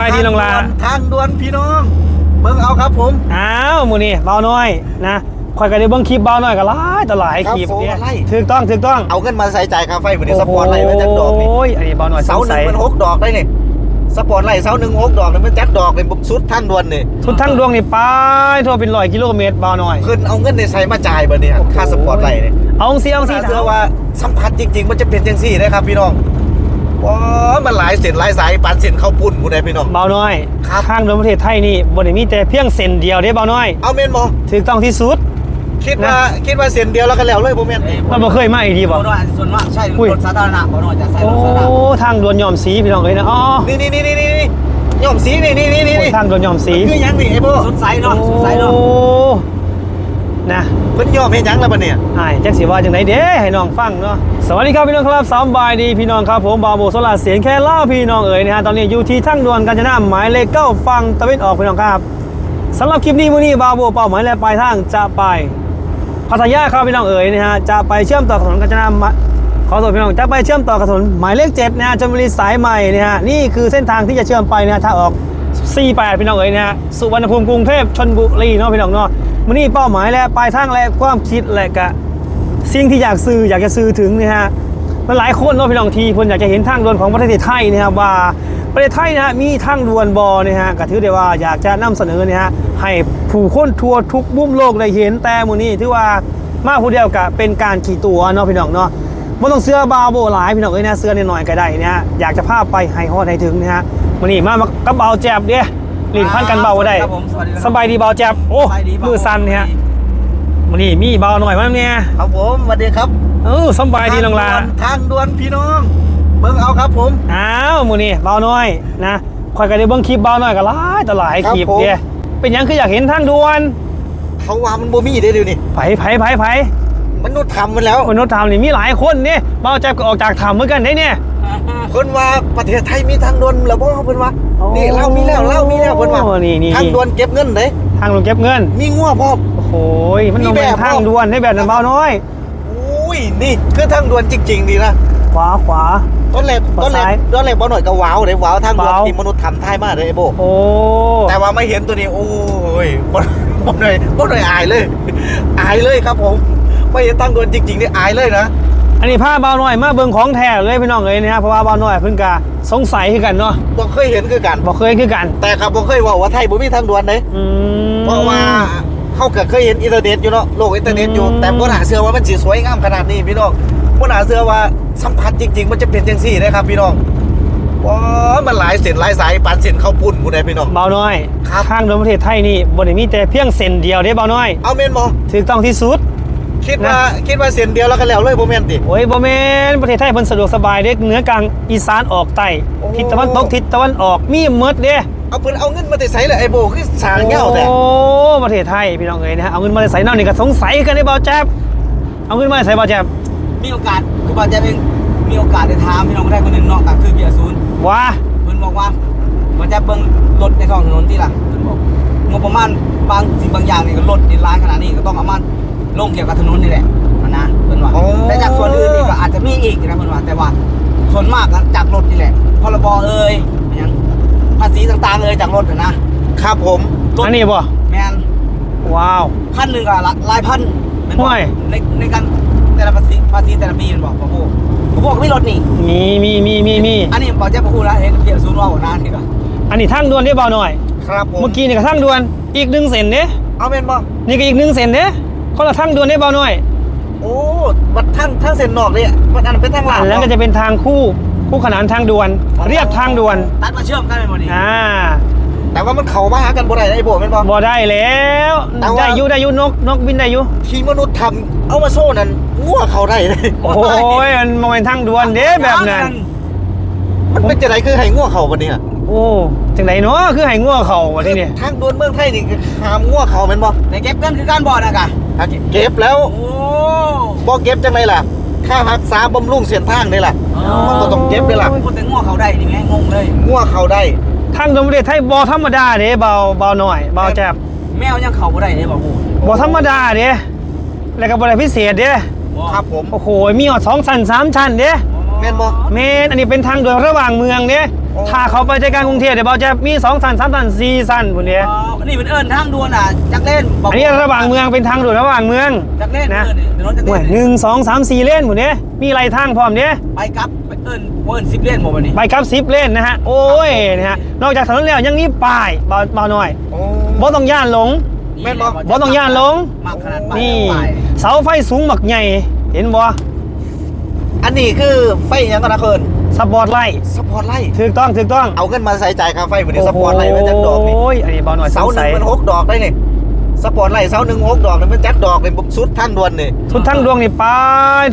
ไปที่โรงลาทางด่วนพี่น้องเบิ่งเอาครับผมอ้าวหมูนี่เบาน้อยนะคอยกันได้เบิ้งคลิปเบาน้อยก็หลายต่อหลายคลิปเนี่ยถูกต้องถูกต้องเอาเงินมาใส่ใจายค่าไฟเหมือนสปอร์ตไลท์มันจัดดอกนี่โอ้ยอันนี้เบาน้อยเสาหนึ่งมันหกดอกได้นี่สปอร์ตไลท์เสาหนึ่งหกดอกนี่มันจัดดอกเลยสุดทางด่วนนี่สุดทั้งดวงนี่ไปทั่วเป็นร้อยกิโลเมตรเบาน้อยขึ้นเอาเงินในใส่มาจ่ายบ่เนี่ยค่าสปอร์ตไลท์นี่เอาเสียเอาถ้าสิเชื่อว่าสัมผัสจริงๆ มันจะเป็นจังซี่นะครับพี่น้อง ว้ามันหลายเส้นหลายสายปานเส้นเข้าปุ่นผู้ใดพี่น้อง เบาน้อยครับทางโดยประเทศไทยนี่บ่ได้มีแต่เพียงเส้นเดียวเด้เบาน้อยเอาเมนบอถูกต้องที่สุด คิดว่าคิดว่าเส้นเดียวแล้วก็แล้วเลยบ่แม่นมันบ่เคยมาอีกดีบ่ บ่น้อยส่วนมากใช่อุ้ย รถสาธารณะบ่น้อยจะใช้โอ้รถสาธารณะทางด่วนยอมสีพี่น้องเอ้ยนะอ๋อนี่นี่นี่นี่นี่นี่ย่อมสีนี่นี่นี่นี่โอ้ยทางด่วนยอมสีคือหยังนี่ไอ้โบสุดไซส์เนาะสุดไซส์เนาะโอ้ นะเพิ่นย่อมเฮ็ดหยังแล้วบัดเนี่ยไอ้ายจักสิว่าจังไดเด้ให้น้องฟังเนาะสวัสดีครับพี่น้องครับสำบายดีพี่น้องครับผมบาวโบโซลาเสียงแค่เล่าพี่น้องเอ๋ยนะฮะตอนนี้อยู่ที่ทั้งด่วนกาญจนาหมายเลขเก้าฟังตะวันออกพี่น้องครับสำหรับคลิปนี้มื้อนี้บาวโบเป้าหมายและปลายทางจะไปพัทยาครับพี่น้องเอ๋ยนะฮะจะไปเชื่อมต่อกับถนนกาญจนามาขอโทษพี่น้องจะไปเชื่อมต่อกับถนนหมายเลขเจ็ดนะฮะชลบุรีสายใหม่นะฮะนี่คือเส้นทางที่จะเชื่อมไปนะฮะถ้าออก48พี่น้องเอ๋ยนะฮะสุวรรณภูมิกรุงเทพชลบุรีเนาะพี่น้องเนาะ มื้อนี้เป้าหมายและปลายทางและความคิดและกะสิ่งที่อยากซื้ออยากจะซื้อถึงนะฮะมันหลายคนเนาะพี่น้องทีคนอยากจะเห็นทางด่วนของประเทศไทยนะครับว่าประเทศไทยนะฮะมีทางด่วนบอนะฮะก็ถือได้ว่าอยากจะนำเสนอเนี่ยฮะให้ผู้คนทั่วทุกมุมโลกได้เห็นแต่มื้อนี้ถือว่ามาผู้เดียวกับเป็นการขี่ตัวเนาะพี่น้องเนาะไม่ต้องเสื้อบาโบหลายพี่น้องเอ้ยนะเสื้อนิดหน่อยก็ได้นะฮะอยากจะพาไปให้ฮอดให้ถึงนะฮะมื้อนี้มากับเบาแจ็บเด้ ลิ้นพันกันเบาบ่ได้ครับผมสวัสดีครับสบายดีเบาแจ็บโอ้สบายดีเบามือสั่นเนี่ยฮะมื้อนี้มีเบาหน่อยมั้ยเนี่ยครับผมสวัสดีครับเออสำบายดีน้องลาทางด่วนพี่น้องเบิ่งเอาครับผมอ้าวหมูนี่เบาน้อยนะคอยกันได้เบิ้งคลิปเบาน้อยก็หลายต่อหลายคลิปเนี่ยเป็นหยังคืออยากเห็นทางด่วนเขาว่ามันบ่มีเด้อเดี๋ยวนี้ไผไผไผไผมนุษย์ทำมันแล้วมนุษย์ทำนี่มีหลายคนเนี่ยเบาแจ็บก็ออกจากถ้ำเหมือนกันได้เนี่ยเพิ่นว่าประเทศไทยมีทางด่วนแล้วบ่เพิ่นว่าโอ้ นี่เรามีแล้วเรามีแล้วเพิ่นว่านี่นี่ทางด่วนเก็บเงินเด้ทางลงเก็บเงิน มีงัวพร้อม โอ้โหมันต้องมีเป็นแบบทางด่วนได้แบบนั้นเบาน้อยอุ้ยนี่คือทางด่วนจริง ๆ ดีนะขวาขวาตอนแรกขตวาอนแรกซ้ายตอนแรกบ่หน่อยก็ว้าวเลยว้าวทางด่วนว้าว ที่มนุษย์ทำทายมาเลยไอ้โบ โอ้แต่ว่าไม่เห็นตัวนี้โอ้ยบ่บ่หน่อยบ่หน่อยอายเลย อายเลยครับผม ไม่เห็นทางด่วนจริงๆนี่อายเลยนะ อันนี้พาเบาน้อยมาเบิ้งของแท้เลยพี่น้องเลยนะฮะเพราะว่าเบาน้อยเพิ่งกะสงสัยคือกันเนาะบ่เคยเห็นคือกันบอกเคยคือกัน แต่ครับบ่เคยเว่าว่าไทยบ่มีทางด่วนเลยอืม เพราะว่าเขาก็เคยเห็นอินเทอร์เน็ตอยู่เนาะโลกอินเทอร์เน็ตอยู่อืม แต่บ่น่าเชื่อว่ามันสิสวยงามขนาดนี้พี่น้องบ่น่าเชื่อว่าสัมผัสจริง ๆ มันจะเป็นจังซี่นะครับพี่น้องว้ามันหลายเส้นหลายสายปานเส้นเข้าปุ่นผู้ใดพี่น้อง เบาน้อยครับทางโดยประเทศไทยนี่บ่ได้มีแต่เพียงเส้นเดียวเด้เบาน้อย เอาแม่นบ่ถูกต้องที่สุด คิดว่าคิดว่าเส้นเดียวแล้วก็แล้วเลยบ่แม่นติ โอ้ยบ่แม่นประเทศไทยเพิ่นสะดวกสบายเด้เหนือกลางอีสานออกใต้โอ้ ทิศตะวันตกทิศตะวันออกมีหมดเด้เอาเพิ่นเอาเงินมาแต่ไสเลยไอ้โบคือสางเหงาแต่ โอ้ประเทศไทยพี่น้องเอ้ยนะฮะเอาเงินมาใส่นอกนี่ก็สงสัยกันได้เบาแจ๊บเอาเงินมาใส่เบาแจ๊บมีโอกาสคือบ่าจะเป็นมีโอกาสได้ถามพี่น้องได้คนหนึ่งเนาะก็คือเบียร์ศูนย์ว้าเพิ่นบอกว่าบ่จะเบิ่งรถในท้องถนนที่ล่ะเพิ่นบอกงบประมาณบางสิ่งบางอย่างนี่ก็รถนี่หลายขนาดนี้ก็ต้องเอามา ลงเกี่ยวกับถนนนี่แหละมันนะเพิ่นว่าอ๋อแต่จากส่วนอื่นนี่ก็อาจจะมีอีกนะเพิ่นว่าแต่ว่าส่วนมากก็จากรถนี่แหละพรบเอ่ยอิหยังภาษีต่างๆเอ่ยจากรถน่ะนะครับผม รถอันนี้บ่แม่นว้าว พันหนึ่งก็ละหลายพันเป็นบอกห่วยในในการแต่ละภาษีภาษีแต่ละปีมันบอกพ่อพูพ่อพูก็ไม่ลดนี่ มีมีมีมีมีอันนี้บอกเจ้าพ่อพูแล้วเห็นเกี่ยวศูนย์ว่าหัวหน้านี่ก็อันนี้ทางด่วนเด้เบาหน่อย ครับผมเมื่อกี้นี่ก็ทางด่วนอีกหนึ่งเส้นเด้เอาแม่นบ่นี่ก็อีกหนึ่งเส้นเด้ คนละทางด่วนเด้เบาหน่อยโอ้บัดท่านท่านเส้นนอกเนี่ยมันอันเป็นทางหลัอังนนั้นก็จะเป็นทางคู่คู่ขนานทางด่วน เรียบทางด่วนตัดมาเชื่อมกันเลยหมดนี่อ่าแต่ว่ามันเข้ามาหากันบ่ได้นะไอ้โบแม่นบ่บ่ได้แล้วแต่ว่าได้อยุได้อยุนกนกบินได้อยุที่มนุษย์ทำเอามาโซ่นั่นงัวเขาได้เลยโอ้ยมันโมเมนทางด่วนเด้แบบนั้นมันเป็นจะไรคือให้งัวเขาปะเนี่ย โอ้จังไดเนาะคือให้งัวเขาวะที่นี่ทางด่วนเมืองไทยนี่คือหามงัวเขาแม่นบ่ในเก็บเงินคือการบอดอะกะอะเก็บแล้วโอ้บ่เก็บจังไรล่ะ ค่ารักษาบำรุงเส้นทางนี่ล่ะมันก็ต้องเก็บด้วยล่ะคนแต่ง้อเขาได้นี่ไงงงเลยงัวเขาได้ทางด่วนประเทศไทยบ่ธรรมดาเด้เบาเบาหน่อยเบาแจ๊บแมวยังเขาบ่ได้เนี่ยบอกโอ้บ่ธรรมดาเด้แล้วก็บ่ได้พิเศษเด้ครับผมโอ้โหมีหอดสองชั้นสามชั้นเด้โอ้ แม่นบ่ เมนอันนี้เป็นทางด่วนระหว่างเมืองเนี่ยโอ้ ถ้าเขาไปใจกลางกรุงเทพเดี๋ยวเบาจะมีสองสันสามสันสี่สันพวกเนี้ยอ๋อนี่เป็นเอิญทางด่วนอะจักเล่นบกอันนี้ระหว่างเมืองเป็นทางด่วนระหว่างเมืองจักเล่นนะเอิญเดี๋ยวน้องจักหน่เล่วยนหนึ่งสองสามสี่เลนพวกเนี้ยมีไรทางพร้อมเนี้ยไปกลับไปเอิญเอิญสิบเล่นหมดวันนี้ ไปกับซิปเลนนะฮะโอ้ยนะฮะนอกจากถนนแล้วยังมีป้ายเบาเบาหน่อยโอ้ บ่ต้องย่านหลง แม่นบ่ บ่ต้องย่านลง มากขนาดไปนี่ไปเสาไฟสูงหมักใหญ่ เห็นบ่ อันนี้คือไฟหยังก็นะเคินสปอร์ตไลท์สปอร์ตไลท์ถูกต้องถูกต้องเอาเงินมาใส่จ่ายค่าไฟบ่นี่สปอร์ตไลท์มันจักดอกนี่โอ้ยอันนี้เบาหน่อยเสาหนึ่งมันหกดอกได้นี่สปอร์ตไลท์เสาหนึ่งหกดอกนี่มันจักดอกนี่สุดทางด่วนนี่ทุดทั้งดวงนี่ไป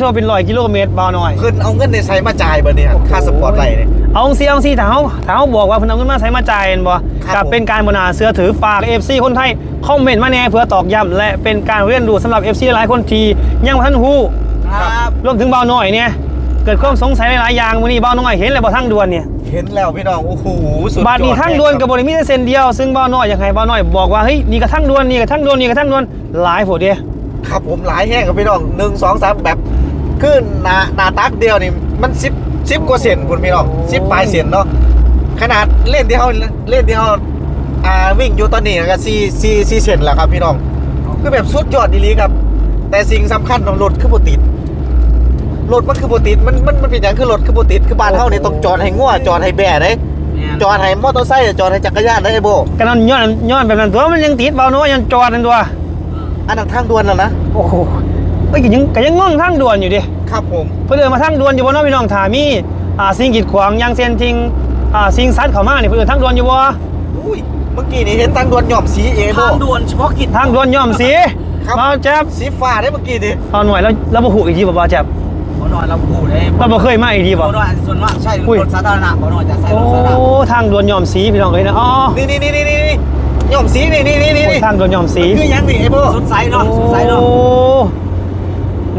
ทั่วเป็นร้อยกิโลเมตรเบาหน่อย เพิ่นเอาเงินในใส่มาจ่ายบ่เนี่ยค่าสปอร์ตไลท์นี่ เอาซีเอาซีถ้าเขาถ้าเขาบอกว่าเพิ่นเอาเงินมาใช้มาจ่ายเห็นบ่ครับกับเป็นการบนาเสือถือฝาก FC คนไทยคอมเมนต์มาแน่เพื่อตอกย้ำและเป็นการเรียนรู้สำหรับ FC หลายคนที่ยังบ่ทันฮู้ ครับรวมถึงเบาหน่อยเนี่ยเกิดความสงสัยหลายๆอย่างมื้อนี้เบาหน่อยเห็นแล้วบ่ทางด่วนเนี่ยเห็นแล้วพี่น้องโอ้โหสุดยอดบาทนี้ทางด่วนกับบริมีแต่เส้นเดียวซึ่งเบาหน่อยอยากให้เบาหน่อยบอกว่าเฮ้ยนี่ก็ทางด่วนนี่ก็ทางด่วนนี่ก็ทางด่วนหลายโพดเด้ครับผมหลายแห้งครับพี่น้องหนึ่งสองสามแบบขึ้นหนาหนาตักเดียวนี่มันสิบสิบกว่าเซนคุณพี่น้องสิบปลายเซนเนาะขนาดเล่นที่เขาเล่นที่เขาอ่าวิ่งอยู่ตอนนี้ก็สี่สี่สี่เซนแล้วครับพี่น้องคือแบบสุดยอดดีๆครับ แต่สิ่งสำคัญของรถคือโบติด รถมันคือโบติดมันมันมันเป็นอย่างคือรถคือโบติดคือบ้านเฮาเนี่ยต้องจอดให้ง่วจอดให้แบ่ได้จอดให้มอเตอร์ไซค์จอดให้จักรยานได้ไอ้โบก็นั่นย้อนย้อนแบบนั้นตัวมันยังติดเบาหน่อยยังจอดนั่นตัวอันนั้นทางด่วนแล้วนะโอ้โหเอ้ยก็ยังก็ยังงงทางด่วนอยู่ดิครับผมเพื่นเดินมาทางด่วนอยู่บ่เนาะพี่น้องถามีอ่าสิ่งกีดขวางอยางเส้นทิงอ่าสิ่งซัดเข้ามานี่เพื่นเดินทางด่วนอยู่บ่อุ้ยเมื่อกี้นี่เห็นทางด่วนหย่อมสีเอโบทางด่วนเฉพาะกิจทางด่วนย่อมสีครับเบาแจ๊บสีฟ้าได้เมื่อกี้นี่เอาหน่อยแล้วแล้วบ่ฮู้อีกทีบ่เบาแจ๊บบ่ห น่อยเราพูดเลยเราบ่เคยมาอีกทีบ่บ่หน่อยส่วนมากใช่รถสาธารณะบ่น่อยจะใส่โอ้รถสาธารณะทางด่วนยอมสีพี่น้องเอ้ยนะอ๋อนี่นี่นี่นี่นี่นี่หย่อมสีนี่นี่นี่นี่ทางด่วนยอมสีคือยังนี่ไอ้โบสุดไซส์เนาะสุดไซส์เนาะโอ้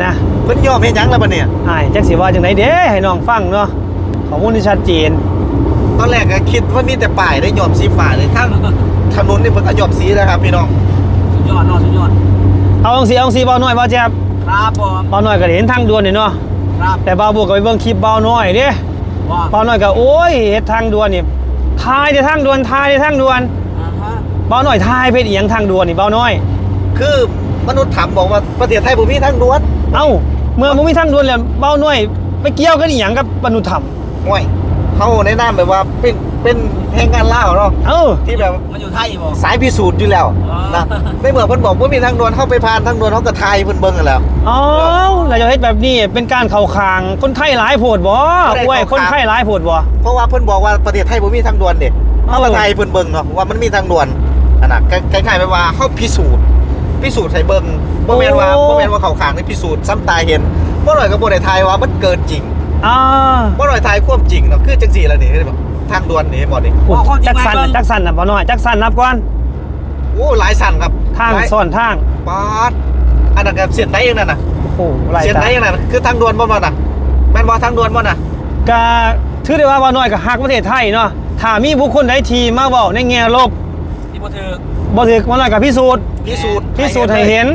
นะเพิ่นยอมเห็นหยังแล้วบัดเนี่ยอ้ายจักสิว่าจังไดเด้ให้น้องฟังเนาะข้อมูลที่ชัดเจนตอนแรกก็คิดว่ามีแต่ป้ายได้ยอมสีฟ้าเลยทางถนนนี่เพิ่นก็ยอมสีแล้วครับพี่น้องสุดยอดเนาะสุดยอดเอาจังสิเอาจังสิเบาหน่อยบาแจ๊บครับผมบาหน่อยก็เห็นทางด่วนนี่เนาะ ครับแต่เบาบวกก็ไปเบิ่งคลิปเบาหน่อยเด้ว่าเบาหน่อยก็โอ้ยเฮ็ดทางด่วนนี่ทายได้ทางด่วนทายได้ทางด่วนอ่าฮะเบาหน่อยทายเพชรอีหยังทางด่วนนี่เบาหน่อย คือมนุษย์ถามบอกว่าประเทศไทยบ่มีทางด่วนเอ้าเมื่อบ่มีทางด่วนแล้วเบาหน่อย ไปเกี่ยวกันอีหยังกับมนุษย์ธรรมห่วย เฮาแนะนำแบบว่าเป็นเป็นแรงงานลาวเนาะเอ้า ที่แบบมันอยู่ไทยบ่สายพิสูจน์อยู่แล้วอ๋อนะในเมื่อเพิ่นบอกว่ามีทางด่วนเข้าไปผ่านทางด่วนเขาก็ทายเพิ่นเบิ่งกันแล้วเอ้าแล้วจะเฮ็ดแบบนี้เป็นการเข้าข้างคนไทยหลายโพดบ่บ่ได้โอ้ยเข้าคนข้างไทยหลายโพดบ่ เพราะว่าเพิ่นบอกว่าประเทศไทยบ่มีทางด่วนเด้เขาก็เออทายเพิ่นเบิ่งเนาะว่ามันมีทางด่วนอันน่ะคล้ายๆแบบว่าเขาพิสูจน์พิสูจน์ให้เบิ่งบ่แม่นว่าบ่แม่นว่าเข้าข้างนี่พิสูจน์ซ้ำตาเห็นบ่หน่อยก็บ่ได้ทายว่ามันเกินจริง อ่าบ่หน่อยทายความจริงเนาะคือจังซี่ล่ะนี่แบบทางด่วนนี่บ่นี่พูดบอกความจริงจักสันไว้เบิ่งจักสันน่ะบ่น้อยจักสันนับก่อนโอ้หลายสั่นครับทางหลายซ่อนทางป๊าดอันนั้นก็เส้นไหนอย่างนั้นน่ะโอ้โหหลายเส้นไหนตาอย่างนั้นน่ะคือทางด่วนบ่บ่น่ะแม่นบ่ทางด่วนบ่น่ะก็ถือได้ว่าบ่น้อยก็ฮักประเทศไทยเนาะถ้ามีบุคคลใดที่มาเว้าในแง่ลบที่บ่ถือบ่ถึกบ่น้อยก็พิสูจน์พิสูจน์พิสูจน์ให้เห็น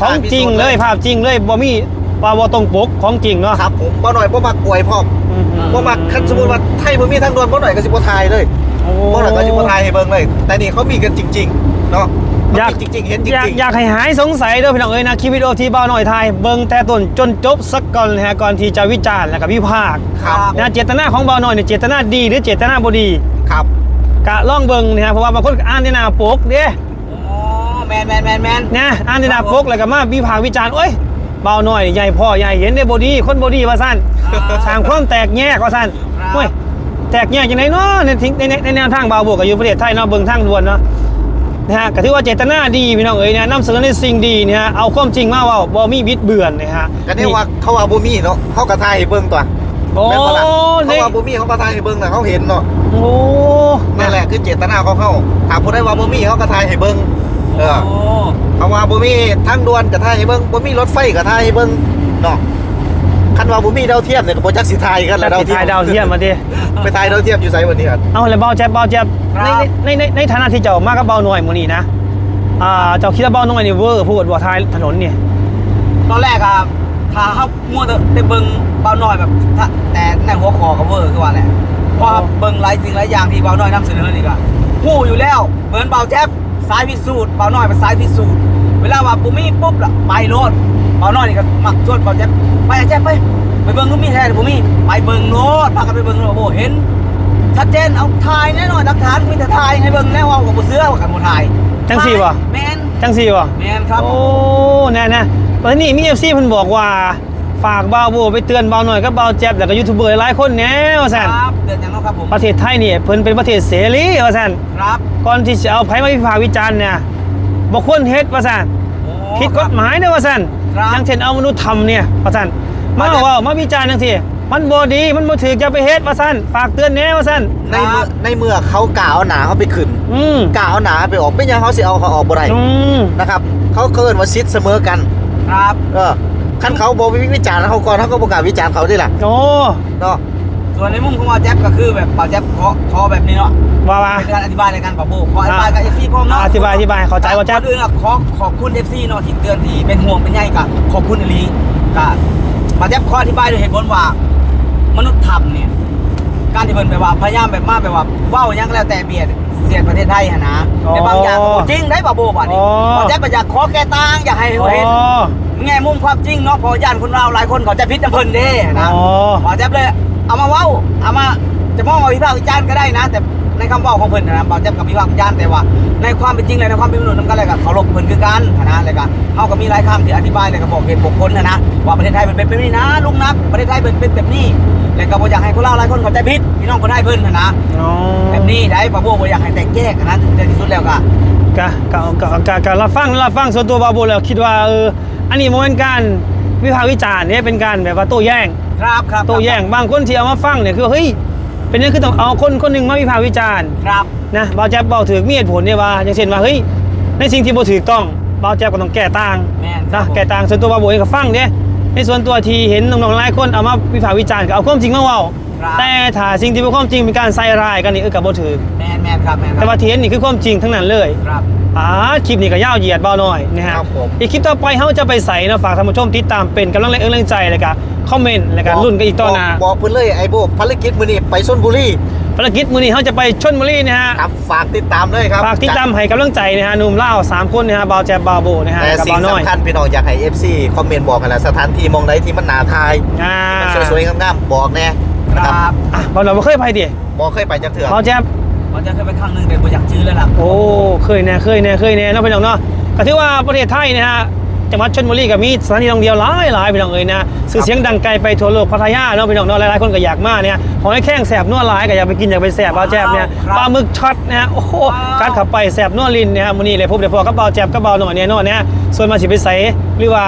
ของจริงเลยภาพจริงเลยบ่มี ว่าบ่ตรงปกของจริงเนาะครับผมบ่หน่อยบ่มักอวยพร้อมอืมบ่มักคันสมมุติว่าไทยบ่มีทางด่วนบ่หน่อยก็สิบ่ทายเลยโอ้บ่หน่อยก็สิบ่ทายให้เบิ่งเลย แต่นี่เขามีกันจริง ๆ เนาะเขาอยากมีจริงๆเห็นจอยากริงอยากให้หายสงสัยเด้อพี่น้องเอ้ยนะคลิปวิดีโอที่บ่าวน้อยถ่ายเบิ่งแต่ต้นจนจบสักก่อนนะฮะก่อนที่จะวิจารณ์และก็วิพากษ์ๆครับนะเจตนาของบ่าวน้อยเนี่ยเจตนาดีหรือเจตนาบ่ดีครับกะล่องเบิ่งนะฮะเพราะว่าบางคนก็อ่านในหน้าปกเด้อ๋อแมนแมนแมนแมนนะอ่านในหน้าปกแล้วก็มาวิพากษ์วิจารณ์โอ้ย บ่าวน้อยใหญ่พ่อใหญ่เห็นได้บ่ดีคนบ่ดีว่าซั่นสร้างความแตกแยกว่าซั่นโอ้ยแตกแยกจังไดเนาะในทิ้งในในในแนวทางบ่าวบวกก็อยู่ประเทศไทยเนาะเบิ่งทางด่วนเนาะนะฮะก็ถือว่าเจตนาดีพี่น้องเอ๋ยนะนำเสนอในสิ่งดีนะฮะเอาความจริงมาเว้าบ่มีบิดเบือนนะฮะก็นี่ว่าเขาว่าบ่มีเนาะเขาก็ทายให้เบิ่งตัวโอ้แม่นบ่ล่ะเขานี่ว่าบ่มีเขาก็ทายให้เบิ่งน่ะเขาเห็นเนาะโอ้นั่นแหละคือเจตนาของเขาถ้าผู้ใดว่าบ่มีเขาก็ทายให้เบิ่ง เออโอ้เขาว่าบ่มีทางด่วนก็ทายให้เบิ่งบ่มีรถไฟก็ทายให้เบิ่งเนาะคันว่าบ่มีดาวเทียมเนี่ยก็บ่จักสิทายกันแหแล้ละวถ่ายดาวเทียมมาดิไปทายดาวเทียมอยู่ไสวันนี้ครับเอาแล้วเบาแจ๊บเบาแจ๊บในในในในฐานะที่เจ้ามากับเบาหน่อยมื้อนี้นะอ่าเจ้าคิดว่าเบาหน่อยนี่เวอร์พูดว่าทายถนนเนี่ยตอนแรกอะถ้าเขามัวแต่แต่เบิ่งเบาหน่อยแบบถ้าแต่ในหัวคอก็เวอร์คือว่าแหละเพอเบิ่งหลายสิ่งหลายอย่างที่เบาหน่อยนำเสนอนี่ก็หู้อยู่แล้วเหมือนเบาแจ๊บ สายพิสูจน์เบาหน่อยเป็นสายพิสูจน์เวลาว่าปุมีปุ๊บล่ะไปโลดเบาหน่อยนี่ก็มักชวนเบาแจ๊บไปไอ้แจ๊บไปไปเบิ่งก็มีแท้ปุมีไปเบิ่งโลดพากันไปเบิ่งโลดโอ้เห็นชัดเจนเอาถ่ายแน่นอนหลักฐานมีแต่ถ่ายให้เบิ่งแน่ว่ากับบ่เสื้อว่ากันบ่ถ่ายจังสี่บ่แมนจังสี่บ่แมนครับโอ้แน่นะตอนนี้มีเอฟซีเพิ่นบอกว่า ฝากบ่าวโบไปเตือนบ่าวหน่อยกับบ่าวแจ๊บแล้วก็ยูทูบเบอร์หลายคนแน่ว่าซั่นครับเดือนยังเนาะครับผมประเทศไทยนี่เพิ่นเป็นประเทศเสรีว่าซั่นครับก่อนที่จะเอาไผมาวิพากษ์วิจารณ์เนี่ยบ่ควรเฮ็ดว่าซั่นโอ้ผิดกฎหมายเด้อว่าซั่นครับอย่างเช่นเอามนุษย์ทำเนี่ยว่าซั่นมามาจากเว้ามาวิจารณ์จังซี่มันบ่ดีมันบ่ถูกจะไปเฮ็ดว่าซั่นฝากเตือนแน่ว่าซั่นในเมื่อในเมื่อเขากล่าวหนาเขาไปขึ้นอืมกล่าวหนาไปออกเป็นหยังเขาสิเอาเขาออกบ่ได้อืมนะครับ เขาเกินว่าซิดเสมอกัน ครับ เออ ขั้นเขาบอวิจารณ์เขาก่อนเขาก็ประกล้าศวิจารณ์เขาที่หละโอ้เนาะส่วนในมุมของว่าแจ๊บก็คือแบบเป่าแจ๊บขอขอแบบนี้เนาะว่าว่า เป็นการอธิบายในการปรับโบขออธิบายกับเอฟซีพร้อมเนาะอธิบายอธิบายเข้าใจว่าแจ๊บ ก่อนอื่นอะขอขอบคุณเอฟซีเนาะที่เตือนที่เป็นห่วงเป็นใยกับขอบคุณอลีกับมาแจ๊บขออธิบายด้วยเหตุผลว่ามนุษย์ธรรมเนี่ย การที่เพิ่นแบบว่าพยายามแบบมาแบบว่าเว้าหยังก็แล้วแต่เบียดเสียดประเทศไทยหนนะอ๋อในบางอย่างก็บ่จริงได้บ่าโบบ่ะนี่อ๋อพอแจ๊บก็อยากขอแก้ต่างอยากให้อ๋อเห็น แง่มุมความจริงเนาะเพอย่านคนเราหลายคนเขาใจะพิษน้ำเพิ่นเด้นะอ๋อพอแจ๊บเลย เอามาเว้าเอามาจะมองว่าวิพากษ์วิจารณ์ก็ได้นะ แต่ในคำเว้าของเพิ่นนะบอแจ๊บกับวิพากษ์วิจารณ์แต่ว่า ในความเป็นจริงเลยในความเป็นมนุษย์นำกันเลยกับเคารพเพิ่นคือกันนะเลยกันเฮาก็มีหลายคำที่อธิบายเลยก็บอกเหตุผลคนนะนะว่าประเทศไทยมันเป็นแบบนี้นะลุงนับประเทศไทยเป็นเป็นแบบนี้แล้วก็บ่อยากให้คนเราหลายคนเข้าใจผิดพี่น้องคนไทยเพิ่นนะนะอ๋อแบบนี้ได้ปะโบบ่อยากให้แตกแยกนะถึงจะที่สุดแล้วก็กะกะกะกะกะรับฟังรับฟังส่วนตัวบาโบแล้วคิดว่าเออ อันนี้มันเป็นการวิพากษ์วิจารณ์เนี่ยเป็นการแบบว่าโต้แย้งครับครับโต้แย้งบางคนที่เอามาฟังเนี่ยคือเฮ้ยเป็นนี่คือต้องเอาคนคนหนึ่งมาวิพากษ์วิจารณ์ครับนะบาวแจ๊บเบาถือมีเหตุผลเนี่ยว่าอย่างเช่นว่าเฮ้ยในสิ่งที่บ่ถูกต้องบาวแจ๊บก็ต้องแก้ต่างแม่นครันะบผมแก้ต่างส่วนตัวบาโบเองก็ฟังเนี่ยในส่วนตัวที่เห็นน้องๆหลายคนเอามาวิพากษ์วิจารณ์ก็เอาความจริงมาเว้าครับแต่ถ้าสิ่งที่เป็นความจริงเป็นการใส่ร้ายกันนี่เออก็บ่ถือแม่นแม่นครับแม่นคแต่รับว่าที่เห็นนี่คือความจริงทั้งนั้นเลยครับ อ่าคลิปนี้ก็ยาวเหยียดเบาหน่อยนะฮะครับผม อีกคลิปต่อไปเขาจะไปใส่นะฝากท่านผู้ชมติดตามเป็นกำลังแรงเอื้อแรงใจเลยกันคอมเมนต์แล้วกันรุ่นกันอีกต่อหน้าบอกบอกเพิ่นเลยไอ้โบภารกิจมื้อนี้ไปชลบุรีภารกิจมื้อนี้เขาจะไปชนบุรีนะฮะครับฝากติดตามด้วยครับฝากติดตามให้กำลังใจนะฮะหนุ่มเล่าวสามคนนะฮะบาวแจ๊บบาวโบนะฮะแต่กับสิ่บางวน้อย สำคัญพี่น้องอยากให้ FC คอมเมนต์บอกกันแหละสถานที่มองใดที่มันน่าทายอ่า มันสวยๆงามๆบอกแน่คนะครัรับบอะบาวเราไม่เคยไปดิบอกเคยไปจักเถื่อบาวแจ๊บ มันจะเคยไปครั้งหนึงแต่บ่อยากชื่อแล้วล่ะโอ้เคยแน่เคยแน่เคยแน่เนาะพี่น้องเนาะก็ถือว่าประเทศไทยนะฮะจังหวัดชลบุรีก็มีสถานีท่องเที่ยวหลายหลายพี่น้องเอ้ยนะสื่อเสียงดังไกลไปทั่วโลกพัทยาเนาะพี่น้องเนาะหลายๆคนก็อยากมาเนี่ยหอยแข้งแสบนัวหลายก็อยากไปกินอยากไปแสบบาวแจ๊บเนี่ยครับปลาหมึกช็อตนะฮะโอ้โหว้าวการขับไปแสบนัวลินนะฮะมื้อนี้เลยพบเดี๋ยวพอกับบาวแจ๊บกับบาวหน่อยเนี่ยเนาะเนี่ยส่วนมาสิไปใส่หรือว่า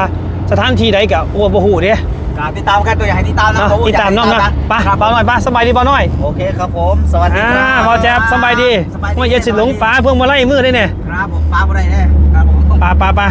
สถานที่ใดก็โอ้บ่ฮู้เด้ ครับติดตามกันตัวอยากให้ติดตามนะเนาะผมติดตามน้องนะไปครับบาวหน่อยไปสบายดีบาวหน่อย โอเคครับผม สวัสดีอ่าครับบาวแจ๊บสบายดีสบายดีว่าอย่าสิหลงป่าเพิ่งมาไล่มือได้เนี่ยครับผมปลาบ่ได้แน่ครับผมป่าป่าป่า